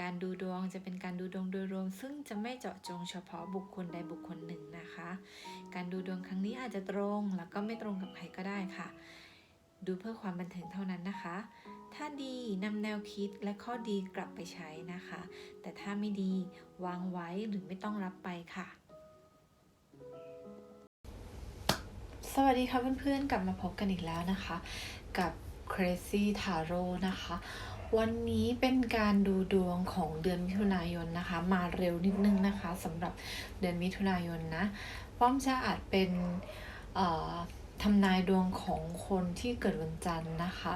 การดูดวงจะเป็นการดูดวงโดยรวม ซึ่งจะไม่เจาะจงเฉพาะบุคคลใดบุคคลหนึ่งนะคะ การดูดวงครั้งนี้อาจจะตรงแล้วก็ไม่ตรงกับใครก็ได้ค่ะ ดูเพื่อความบันเทิงเท่านั้นนะคะ ถ้าดีนำแนวคิดและข้อดีกลับไปใช้นะคะ แต่ถ้าไม่ดีวางไว้หรือไม่ต้องรับไปค่ะสวัสดีค่ะเพื่อนๆ กลับมาพบกันอีกแล้วนะคะ กับ Crazy Tarot นะคะ วันนี้เป็นการดูดวงของเดือนมิถุนายนนะคะ มาเร็วนิดนึงนะคะสำหรับเดือนมิถุนายนนะป้อมจะอาจเป็นทำนายดวงของคนที่เกิดวันจันทร์นะคะ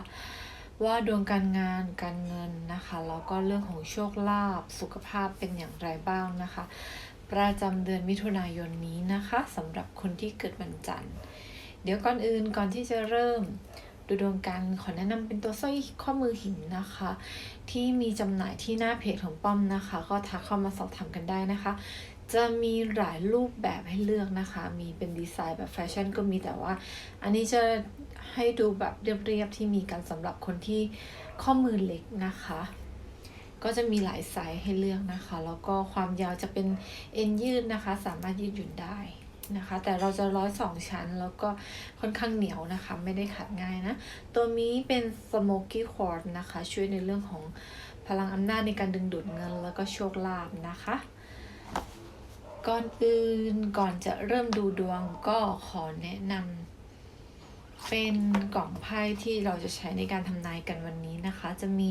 ว่าดวงการงานการเงินนะคะแล้วก็เรื่องของโชคลาภสุขภาพเป็นอย่างไรบ้างนะคะ ประจำเดือนมิถุนายนนี้นะคะสำหรับคนที่เกิดวันจันทร์ เดี๋ยวก่อนอื่นก่อนที่จะเริ่ม ดูดวงกันขอแนะนำเป็นตัวสร้อยข้อมือหินนะคะ ที่มีจำหน่ายที่หน้าเพจของป้อมนะคะ ก็ทักเข้ามาสอบถามกันได้นะคะ จะมีหลายรูปแบบให้เลือกนะคะ มีเป็นดีไซน์แบบแฟชั่นก็มีแต่ว่า อันนี้จะให้ดูแบบเรียบๆที่มีกันสำหรับคนที่ข้อมือเล็กนะคะ ก็จะมีหลายไซส์ให้เลือกนะคะ แล้วก็ความยาวจะเป็นเอ็นยืดนะคะ สามารถยืดหยุ่นได้ นะคะ แต่เราจะร้อยสองชั้นแล้วก็ค่อนข้างเหนียวนะคะ ไม่ได้ขัดง่ายนะ ตัวนี้เป็น smoky cord นะคะ ช่วยในเรื่องของพลังอำนาจในการดึงดูดเงินแล้วก็โชคลาภนะคะก่อนอื่นก่อนจะเริ่มดูดวงก็ขอแนะนำเป็นกล่องไพ่ที่เราจะใช้ในการทำนายกันวันนี้นะคะ จะมี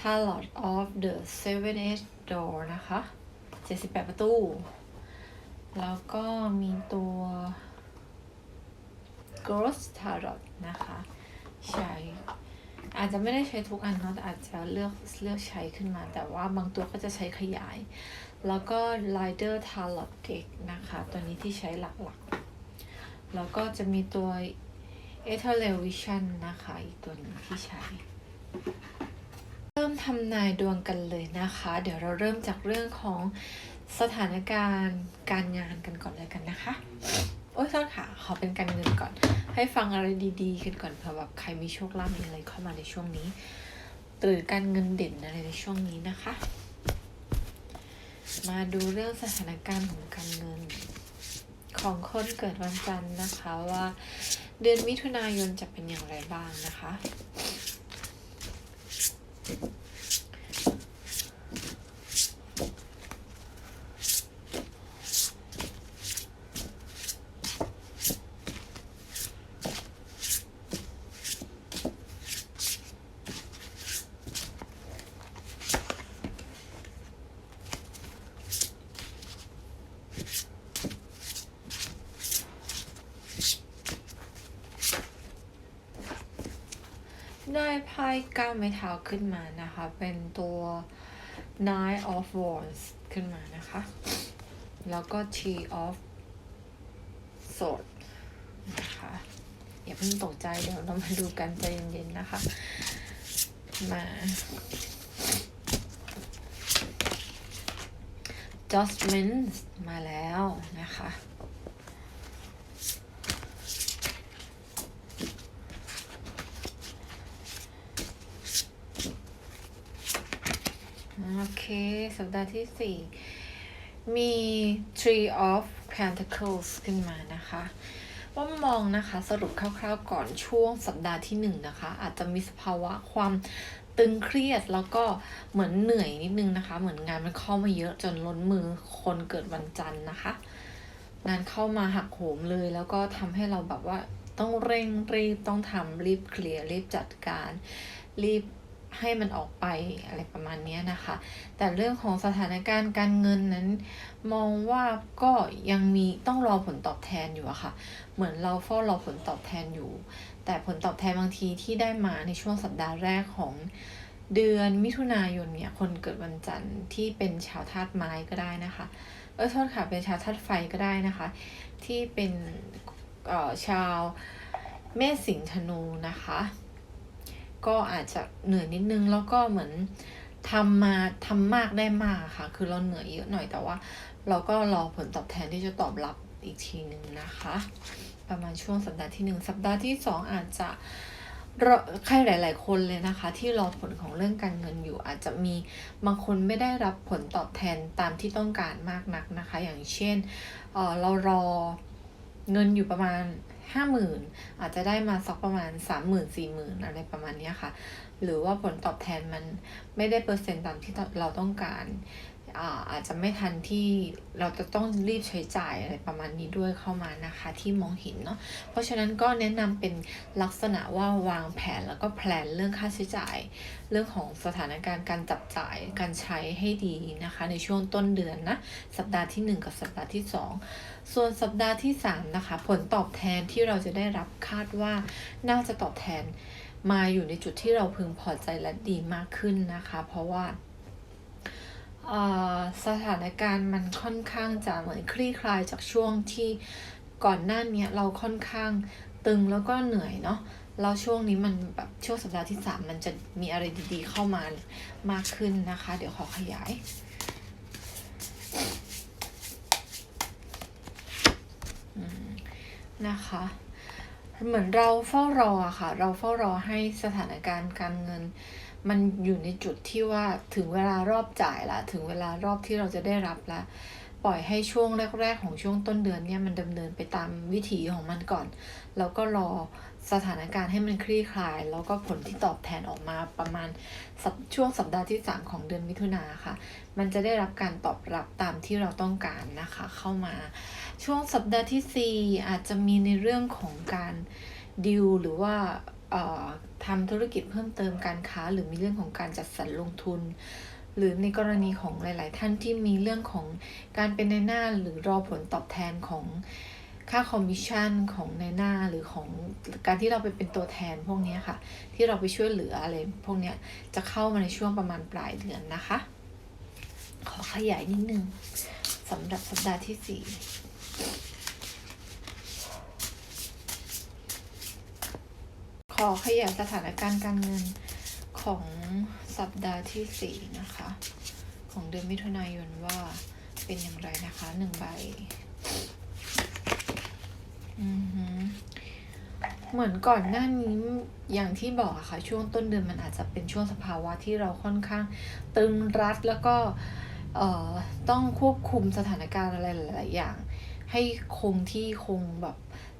Tarot of the Seven Edge Door นะคะ 78 ประตู แล้วก็มีตัว Ghost Tarot นะคะ ใช้ อาจจะไม่ได้ใช้ทุกอันเนาะแต่อาจจะเลือกเลือกใช้ขึ้นมา แต่ว่าบางตัวก็จะใช้ขยาย แล้วก็ Rider Tarot Deck นะคะ ตัวนี้ที่ใช้หลักๆ แล้วก็จะมีตัว e t h e r Vision นะคะอีกตัวหนึงที่ใช้ เริ่มทำนายดวงกันเลยนะคะ เดี๋ยวเราเริ่มจากเรื่องของ สถานการณ์การงานกันก่อนเลยกันนะคะ โอ้ยโทษค่ะ ขอเป็นการเงินก่อน ให้ฟังอะไรดีๆ กันก่อนเผื่อแบบใครมีโชคลาภมีอะไรเข้ามาในช่วงนี้ หรือการเงินเด่นอะไรในช่วงนี้นะคะ มาดูเรื่องสถานการณ์ของการเงิน ของคนเกิดวันจันทร์นะคะว่าเดือนมิถุนายนจะเป็นอย่างไรบ้างนะคะ ได้ไพ่ก้าวไม้เท้าขึ้นมานะคะ เป็นตัว Nine of Wands ขึ้นมานะคะ แล้วก็ Three of Swords นะคะอย่าเพิ่งตกใจเดี๋ยวเรามาดูกันใจเย็นๆนะคะ มา Judgment มาแล้วนะคะ โอ เค สัปดาห์ที่สี่มี Tree of Pentacles ขึ้นมานะคะว่ามองนะคะสรุปคร่าวๆก่อนช่วงสัปดาห์ที่หนึ่งนะคะ อาจจะมีสภาวะความตึงเครียดแล้วก็เหมือนเหนื่อยนิดนึงนะคะ เหมือนงานมันเข้ามาเยอะจนล้นมือคนเกิดวันจันทร์นะคะ งานเข้ามาหักโหมเลย แล้วก็ทำให้เราแบบว่าต้องเร่งรีบต้องทำรีบเคลียร์รีบจัดการ รีบ ให้มันออกไปอะไรประมาณนี้นะคะ แต่เรื่องของสถานการณ์การเงินนั้น มองว่าก็ยังมีต้องรอผลตอบแทนอยู่อะค่ะ เหมือนเราเฝ้ารอผลตอบแทนอยู่ แต่ผลตอบแทนบางทีที่ได้มาในช่วงสัปดาห์แรกของเดือนมิถุนายนเนี่ยคนเกิดวันจันทร์ที่เป็นชาวธาตุไม้ก็ได้นะคะเออโทษค่ะเป็นชาวธาตุไฟก็ได้นะคะ ที่เป็นออชาวเมษสิงธนูนะคะ ก็อาจจะเหนื่อยนิดนึงแล้วก็เหมือนทำมาทำมากได้มากค่ะ คือเราเหนื่อยเยอะหน่อยแต่ว่า เราก็รอผลตอบแทนที่จะตอบรับอีกทีหนึ่งนะคะ ประมาณช่วงสัปดาห์ที่หนึ่งสัปดาห์ที่สองอาจจะรอใครหลาย ๆ คนเลยนะคะ ที่รอผลของเรื่องการเงินอยู่ อาจจะมีบางคนไม่ได้รับผลตอบแทนตามที่ต้องการมากนักนะคะ อย่างเช่นเออเรารอ เงินอยู่ประมาณห้าหมื่นอาจจะได้มาสักประมาณสามหมื่นสี่หมื่นอะไรประมาณนี้ค่ะ หรือว่าผลตอบแทนมันไม่ได้เปอร์เซ็นต์ตามที่เราต้องการ อาจจะไม่ทันที่เราจะต้องรีบใช้จ่ายอะไรประมาณนี้ด้วยเข้ามานะคะที่มองเห็นเนาะเพราะฉะนั้นก็แนะนำเป็นลักษณะว่าวางแผนแล้วก็แพลนเรื่องค่าใช้จ่าย เรื่องของสถานการณ์การจับจ่ายการใช้ให้ดีนะคะ ในช่วงต้นเดือนนะสัปดาห์ที่ 1 กับสัปดาห์ที่ 2 ส่วนสัปดาห์ที่ 3 นะคะ ผลตอบแทนที่เราจะได้รับคาดว่าน่าจะตอบแทนมาอยู่ในจุดที่เราพึงพอใจและดีมากขึ้นนะคะ เพราะว่า สถานการณ์มันค่อนข้างจะเหมือนคลี่คลายจากช่วงที่ก่อนหน้านี้เราค่อนข้างตึงแล้วก็เหนื่อยเนาะแล้วช่วงนี้มันแบบช่วงสัปดาห์ที่สามมันจะมีอะไรดีๆเข้ามามากขึ้นนะคะ เดี๋ยวขอขยายนะคะ เหมือนเราเฝ้ารอค่ะ เราเฝ้ารอให้สถานการณ์การเงิน มันอยู่ในจุดที่ว่าถึงเวลารอบจ่ายละถึงเวลารอบที่เราจะได้รับละปล่อยให้ช่วงแรก ๆ ของช่วงต้นเดือนเนี่ยมันดำเนินไปตามวิถีของมันก่อน แล้วก็รอสถานการณ์ให้มันคลี่คลาย แล้วก็ผลที่ตอบแทนออกมาประมาณช่วงสัปดาห์ที่ 3 ของเดือนมิถุนาค่ะ มันจะได้รับการตอบรับตามที่เราต้องการนะคะ เข้ามา ช่วงสัปดาห์ที่ 4 อาจจะมีในเรื่องของการดิวหรือว่า ทำธุรกิจเพิ่มเติมการค้า หรือมีเรื่องของการจัดสรรลงทุน หรือในกรณีของหลาย ๆ ท่านที่มีเรื่องของการเป็นในหน้าหรือรอผลตอบแทนของค่าคอมมิชชั่นของในหน้าหรือของการที่เราไปเป็นตัวแทนพวกนี้ค่ะ ที่เราไปช่วยเหลืออะไรพวกนี้จะเข้ามาในช่วงประมาณปลายเดือนนะคะ ขอขยายนิดนึงสำหรับสัปดาห์ที่ 4 อขยายสถานการณ์การเงินของสัปดาห์ที่สี่นะคะ ของเดือนมิถุนายนว่าเป็นอย่างไรนะคะหนึ่งใบเหมือนก่อนหน้านี้อย่างที่บอกอะค่ะ ช่วงต้นเดือนมันอาจจะเป็นช่วงสภาวะที่เราค่อนข้างตึงรัดแล้วก็ต้องควบคุมสถานการณ์อะไรหลาย ๆ อย่าง ให้คงที่คงแบบ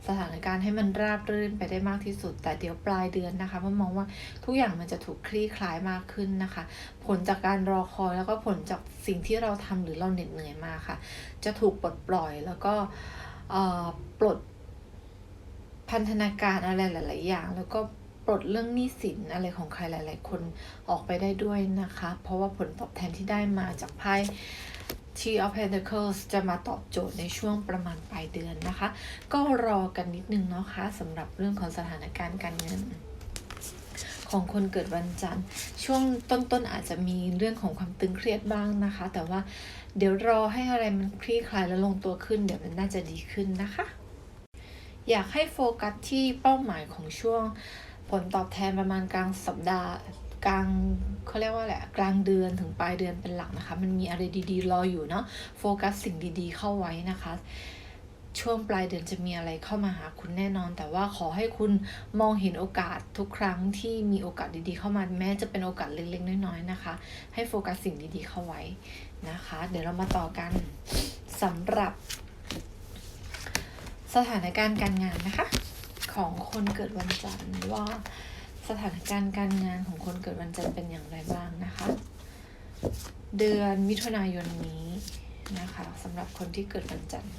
สถานการณ์ให้มันราบรื่นไปได้มากที่สุด แต่เดี๋ยวปลายเดือนนะคะมันมองว่าทุกอย่างมันจะถูกคลี่คลายมากขึ้นนะคะ ผลจากการรอคอยแล้วก็ผลจากสิ่งที่เราทำหรือเราเหน็ดเหนื่อยมาค่ะ จะถูกปลดปล่อยแล้วก็ปลดพันธนาการอะไรหลาย ๆ อย่าง แล้วก็ปลดเรื่องหนี้สินอะไรของใครหลาย ๆ คนออกไปได้ด้วยนะคะ เพราะว่าผลตอบแทนที่ได้มาจากไพ่ t of Pentacles จะมาตอบโจทย์ในช่วงประมาณปลายเดือนนะคะ ก็รอกันนิดนึงเนาะคะสำหรับเรื่องของสถานการณ์การเงินของคนเกิดวันจันทร์ช่วงต้นๆอาจจะมีเรื่องของความตึงเครียดบ้างนะคะ แต่ว่าเดี๋ยวรอให้อะไรมันคลี่คลายและลงตัวขึ้น เดี๋ยวมันน่าจะดีขึ้นนะคะ อยากให้โฟกัสที่เป้าหมายของช่วงผลตอบแทนประมาณกลางสัปดาห์ กลางเขาเรียกว่าแหละกลางเดือนถึงปลายเดือนเป็นหลักนะคะ มันมีอะไรดีๆ รออยู่เนาะโฟกัสสิ่งดีๆ เข้าไว้นะคะ ช่วงปลายเดือนจะมีอะไรเข้ามาหาคุณแน่นอน แต่ว่าขอให้คุณมองเห็นโอกาสทุกครั้งที่มีโอกาสดีๆ เข้ามาแม้จะเป็นโอกาสเล็กๆ น้อยๆนะคะ ให้โฟกัสสิ่งดีๆ เข้าไว้นะคะ เดี๋ยวเรามาต่อกันสำหรับสถานการณ์การงานนะคะ ของคนเกิดวันจันทร์ว่า สถานการณ์การงานของคนเกิดวันจันทร์เป็นอย่างไรบ้างนะคะ เดือนมิถุนายนนี้นะคะสำหรับคนที่เกิดวันจันทร์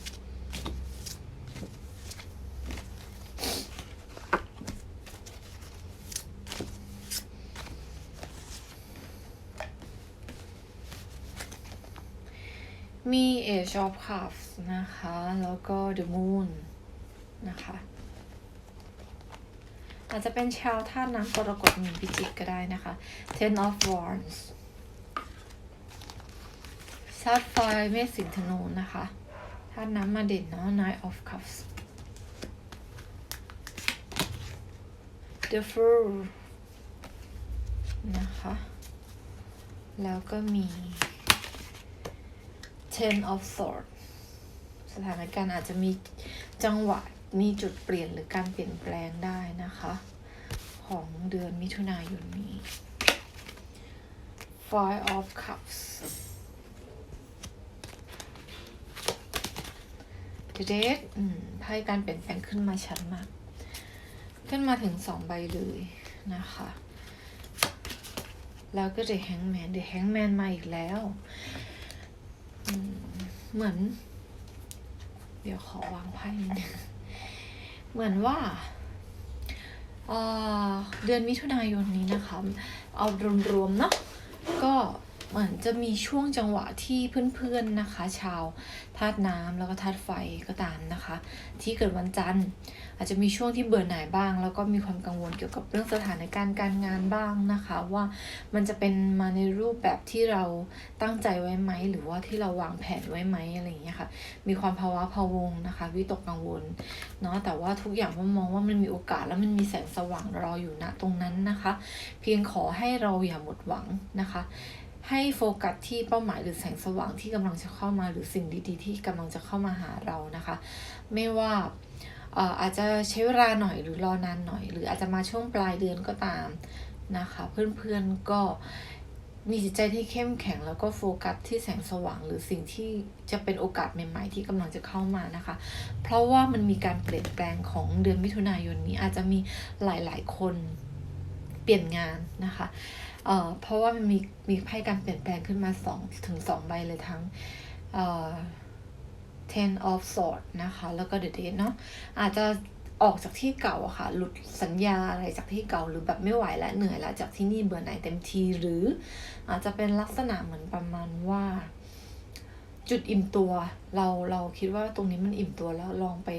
มี Age of Cups นะคะ แล้วก็ The Moon นะคะ อาจจะเป็นชาวท่าน้ำกรกฎมีพิจิกก็ได้นะคะ Ten of Wands ชาติไฟเมษสิงธนูนะคะท่าน้ำมาเด่นเนาะ Nine of Cups The Fool นะคะ แล้วก็มี Ten of Swords สถานการณ์อาจจะมีจังหวะ มีจุดเปลี่ยนหรือการเปลี่ยนแปลงได้นะคะ ของเดือนมิถุนายนนี้ Five of Cups The Dead อืมไพ่การเปลี่ยนแปลงขึ้นมาชัดมาก ขึ้นมาถึงสองใบเลยนะคะ แล้วก็ The Hangman The Hangman มาอีกแล้วอืมเหมือน เดี๋ยวขอวางไพ่นึง เหมือนว่าเเดือนมิถุนายนนี้นะคะ เอารวมๆเนาะก็ เหมือนจะมีช่วงจังหวะที่เพื่อนๆนะคะ ชาวธาตุน้ำแล้วก็ธาตุไฟก็ตามนะคะ ที่เกิดวันจันทร์อาจจะมีช่วงที่เบื่อหน่ายบ้าง แล้วก็มีความกังวลเกี่ยวกับเรื่องสถานการณ์การงานบ้างนะคะ ว่ามันจะเป็นมาในรูปแบบที่เราตั้งใจไว้ไหม หรือว่าที่เราวางแผนไว้ไหมอะไรอย่างเงี้ยค่ะมีความภาวะพะวงนะคะวิตกกังวลเนาะแต่ว่าทุกอย่างว่ามองว่ามันมีโอกาสแล้วมันมีแสงสว่างรออยู่ณตรงนั้นนะคะ เพียงขอให้เราอย่าหมดหวังนะคะ ให้โฟกัสที่เป้าหมายหรือแสงสว่างที่กำลังจะเข้ามาหรือสิ่งดีๆที่กำลังจะเข้ามาหาเรานะคะ ไม่ว่าเอ่ออาจจะใช้เวลาหน่อยหรือรอนานหน่อย หรืออาจจะมาช่วงปลายเดือนก็ตามนะคะ เพื่อนๆก็มีจิตใจที่เข้มแข็งแล้วก็โฟกัสที่แสงสว่างหรือสิ่งที่จะเป็นโอกาสใหม่ๆ ที่กำลังจะเข้ามานะคะ เพราะว่ามันมีการเปลี่ยนแปลงของเดือนมิถุนายนนี้อาจจะมีหลายๆคนเปลี่ยนงานนะคะ เอ่อเพราะว่ามันมีมีไพ่การเปลี่ยนแปลงขึ้นมาสองถึงสองใบเลยทั้งเอ่อ ten of swords นะคะ แล้วก็ the date เนาะอาจจะออกจากที่เก่าอะค่ะ หลุดสัญญาอะไรจากที่เก่าหรือแบบไม่ไหวแล้วเหนื่อยแล้วจากที่นี่เบื่อหน่ายเต็มทีหรือ อาจจะเป็นลักษณะเหมือนประมาณว่า จุดอิ่มตัว เราเราคิดว่าตรงนี้มันอิ่มตัวแล้วลองไป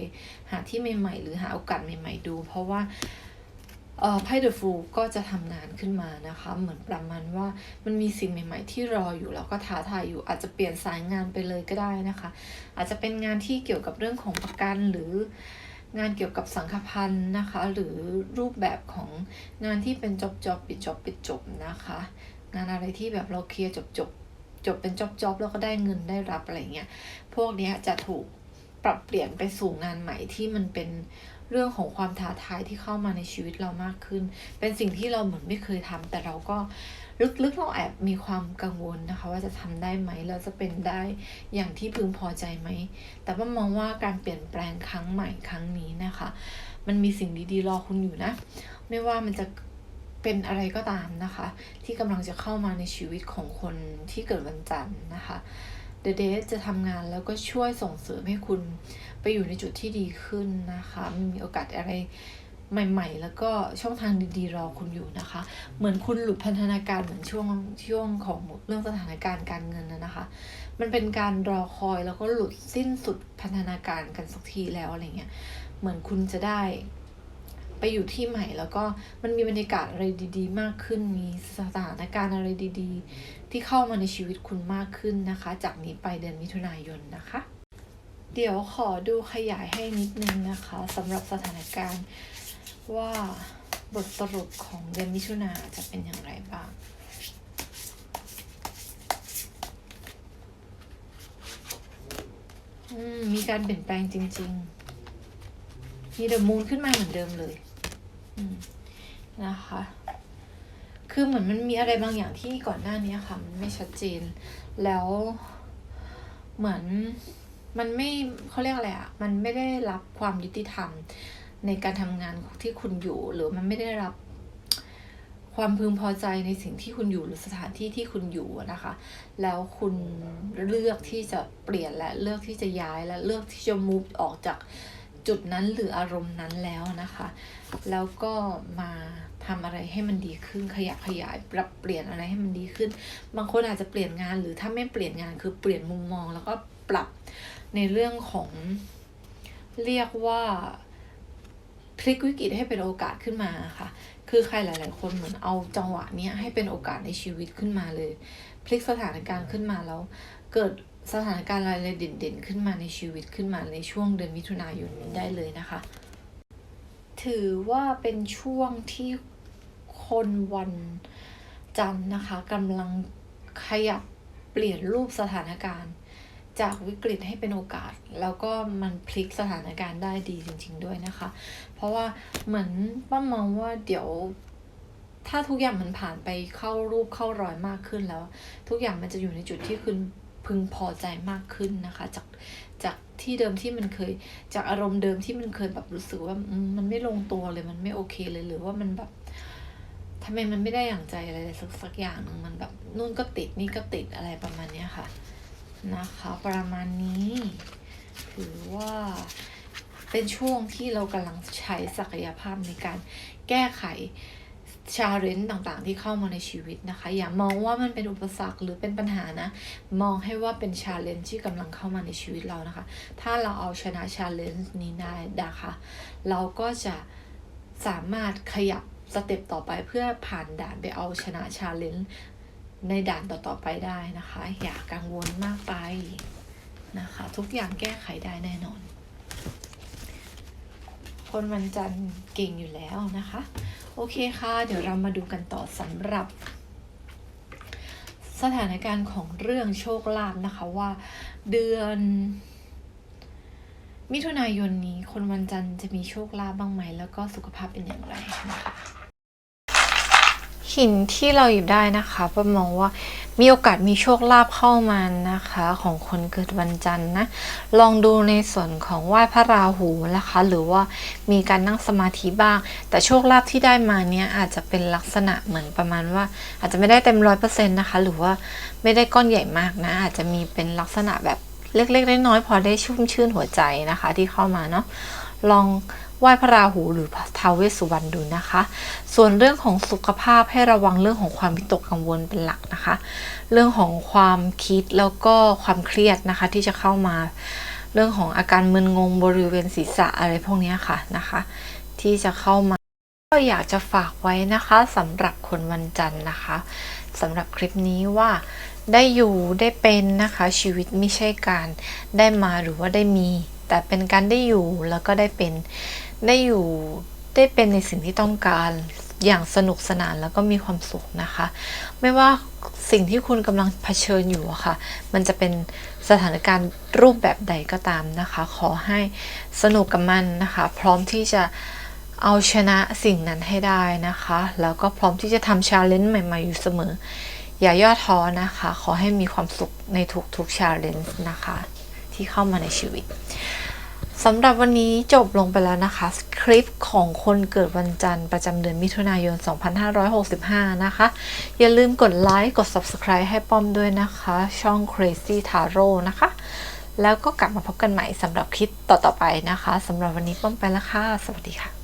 หาที่ใหม่ๆ หรือหาโอกาสใหม่ ๆ ดู เพราะว่า ไพ่เดอะฟูก็จะทำงานขึ้นมานะคะ เหมือนประมาณว่ามันมีสิ่งใหม่ ๆ ที่รออยู่แล้วก็ท้าทายอยู่ อาจจะเปลี่ยนสายงานไปเลยก็ได้นะคะ อาจจะเป็นงานที่เกี่ยวกับเรื่องของประกันหรืองานเกี่ยวกับสังฆพันธ์นะคะ หรือรูปแบบของงานที่เป็นจบจบปิดจบปิดจบนะคะ งานอะไรที่แบบเราเคลียร์จบจบจบเป็นจบจบแล้วก็ได้เงินได้รับอะไรเงี้ยพวกนี้จะถูกปรับเปลี่ยนไปสู่งานใหม่ที่มันเป็น เรื่องของความท้าทายที่เข้ามาในชีวิตเรามากขึ้น เป็นสิ่งที่เราเหมือนไม่เคยทำแต่เราก็ลึกๆเราแอบมีความกังวลนะคะ ว่าจะทำได้ไหมแล้วจะเป็นได้อย่างที่พึงพอใจไหม แต่ว่ามองว่าการเปลี่ยนแปลงครั้งใหม่ครั้งนี้นะคะ มันมีสิ่งดีๆรอคุณอยู่นะ ไม่ว่ามันจะเป็นอะไรก็ตามนะคะ ที่กำลังจะเข้ามาในชีวิตของคนที่เกิดวันจันทร์นะคะ The Day จะทำงานแล้วก็ช่วยส่งเสริมให้คุณ ไปอยู่ในจุดที่ดีขึ้นนะคะมีโอกาสอะไรใหม่ ๆ แล้วก็ช่องทางดีๆรอคุณอยู่นะคะ เหมือนคุณหลุดพันธนาการเหมือนช่วงช่วงของเรื่องสถานการณ์การเงินนะนะคะ มันเป็นการรอคอยแล้วก็หลุดสิ้นสุดพันธนาการกันสักทีแล้วอะไรเงี้ย เหมือนคุณจะได้ไปอยู่ที่ใหม่แล้วก็มันมีบรรยากาศอะไรดีๆ มากขึ้น มีสถานการณ์อะไรดีๆ ที่เข้ามาในชีวิตคุณมากขึ้นนะคะ จากนี้ไปเดือนมิถุนายนนะคะ เดี๋ยวขอดูขยายให้นิดนึงนะคะสำหรับสถานการณ์ว่าบทสรุปของเดือนมิถุนาจะเป็นอย่างไรบ้างมมีการเปลี่ยนแปลงจริง ๆ มีเดอะมูนขึ้นมาเหมือนเดิมเลยนะคะ คือเหมือนมันมีอะไรบางอย่างที่ก่อนหน้านี้ค่ะ มันไม่ชัดเจน แล้วเหมือน มันไม่เขาเรียกอะไรอะมันไม่ได้รับความยุติธรรมในการทำงานที่คุณอยู่ หรือมันไม่ได้รับ ความพึงพอใจในสิ่งที่คุณอยู่หรือสถานที่ที่คุณอยู่นะคะ แล้วคุณเลือกที่จะเปลี่ยนและเลือกที่จะย้ายและเลือกที่จะ move ออกจากจุดนั้นหรืออารมณ์นั้นแล้วนะคะ แล้วก็มาทำอะไรให้มันดีขึ้นขยับขยายปรับเปลี่ยนอะไรให้มันดีขึ้น บางคนอาจจะเปลี่ยนงานหรือถ้าไม่เปลี่ยนงานคือเปลี่ยนมุมมองแล้วก็ปรับ ในเรื่องของเรียกว่าพลิกวิกฤตให้เป็นโอกาสขึ้นมาค่ะ คือใครหลาย ๆ คนเหมือนเอาจังหวะเนี้ยให้เป็นโอกาสในชีวิตขึ้นมาเลย พลิกสถานการณ์ขึ้นมาแล้ว เกิดสถานการณ์อะไรเด่น ๆ ขึ้นมาในชีวิตขึ้นมาในช่วงเดือนมิถุนายนนี้ได้เลยนะคะ ถือว่าเป็นช่วงที่คนวันจันทร์นะคะกำลังขยับเปลี่ยนรูปสถานการณ์ จากวิกฤตให้เป็นโอกาส แล้วก็มันพลิกสถานการณ์ได้ดีจริง ๆ ด้วยนะคะ เพราะว่าเหมือนป้ามองว่าเดี๋ยว ถ้าทุกอย่างมันผ่านไปเข้ารูปเข้ารอยมากขึ้นแล้ว ทุกอย่างมันจะอยู่ในจุดที่คุณพึงพอใจมากขึ้นนะคะ จากจากที่เดิมที่มันเคย จากอารมณ์เดิมที่มันเคยแบบรู้สึกว่ามันไม่ลงตัวเลยมันไม่โอเคเลยหรือว่ามันแบบทำไมมันไม่ได้อย่างใจอะไรสักสักอย่างหนึ่งมันแบบนู่นก็ติดนี่ก็ติดอะไรประมาณเนี้ยค่ะ นะคะประมาณนี้ถือว่าเป็นช่วงที่เรากำลังใช้ศักยภาพในการแก้ไขชาเลนจ์ต่างๆ ที่เข้ามาในชีวิตนะคะ อย่ามองว่ามันเป็นอุปสรรคหรือเป็นปัญหานะ มองให้ว่าเป็นชาเลนจ์ที่กำลังเข้ามาในชีวิตเรานะคะ ถ้าเราเอาชนะชาเลนจ์นี้ได้นะคะเราก็จะสามารถขยับสเต็ปต่อไปเพื่อผ่านด่านไปเอาชนะชาเลนจ์ ในด่านต่อๆไปได้นะคะ อย่ากังวลมากไปนะคะ ทุกอย่างแก้ไขได้แน่นอน คนวันจันทร์เก่งอยู่แล้วนะคะ โอเคค่ะ เดี๋ยวเรามาดูกันต่อสำหรับ สถานการณ์ของเรื่องโชคลาภนะคะว่าเดือนมิถุนายนนี้คนวันจันทร์จะมีโชคลาภบ้างไหม แล้วก็สุขภาพเป็นอย่างไรนะคะ หินที่เราหยิบได้นะคะป้ามองว่ามีโอกาสมีโชคลาภเข้ามานะคะ ของคนเกิดวันจันทร์นะ ลองดูในส่วนของไหว้พระราหูนะคะ หรือว่ามีการนั่งสมาธิบ้าง แต่โชคลาภที่ได้มาเนี้ยอาจจะเป็นลักษณะเหมือนประมาณว่า อาจจะไม่ได้เต็มร้อยเปอร์เซ็นต์นะคะ หรือว่าไม่ได้ก้อนใหญ่มากนะ อาจจะมีเป็นลักษณะแบบเล็กๆน้อยๆพอได้ชุ่มชื่นหัวใจนะคะ ที่เข้ามาเนาะลอง ไหว้พระราหูหรือท้าวเวสสุวรรณดูนะคะ ส่วนเรื่องของสุขภาพให้ระวังเรื่องของความวิตกกังวลเป็นหลักนะคะ เรื่องของความคิดแล้วก็ความเครียดนะคะที่จะเข้ามา เรื่องของอาการมึนงงบริเวณศีรษะอะไรพวกนี้ค่ะนะคะ ที่จะเข้ามาก็อยากจะฝากไว้นะคะสำหรับคนวันจันทร์นะคะสำหรับคลิปนี้ว่าได้อยู่ได้เป็นนะคะชีวิตไม่ใช่การได้มาหรือว่าได้มี แต่เป็นการได้อยู่แล้วก็ได้เป็น ได้อยู่ได้เป็นในสิ่งที่ต้องการอย่างสนุกสนานแล้วก็มีความสุขนะคะ ไม่ว่าสิ่งที่คุณกำลังเผชิญอยู่ค่ะ มันจะเป็นสถานการณ์รูปแบบใดก็ตามนะคะ ขอให้สนุกกับมันนะคะ พร้อมที่จะเอาชนะสิ่งนั้นให้ได้นะคะ แล้วก็พร้อมที่จะทำชาเลนจ์ใหม่ๆอยู่เสมอ อย่าย่อท้อนะคะ ขอให้มีความสุขในทุกๆชาเลนจ์นะคะ ที่เข้ามาในชีวิต สำหรับวันนี้จบลงไปแล้วนะคะ คลิปของคนเกิดวันจันทร์ประจำเดือนมิถุนายน 2565 นะคะ อย่าลืมกดไลค์กด Subscribe ให้ป้อมด้วยนะคะ ช่อง Crazy Taro นะคะ แล้วก็กลับมาพบกันใหม่สำหรับคลิปต่อๆไปนะคะสำหรับวันนี้ป้อมไปแล้วค่ะ สวัสดีค่ะ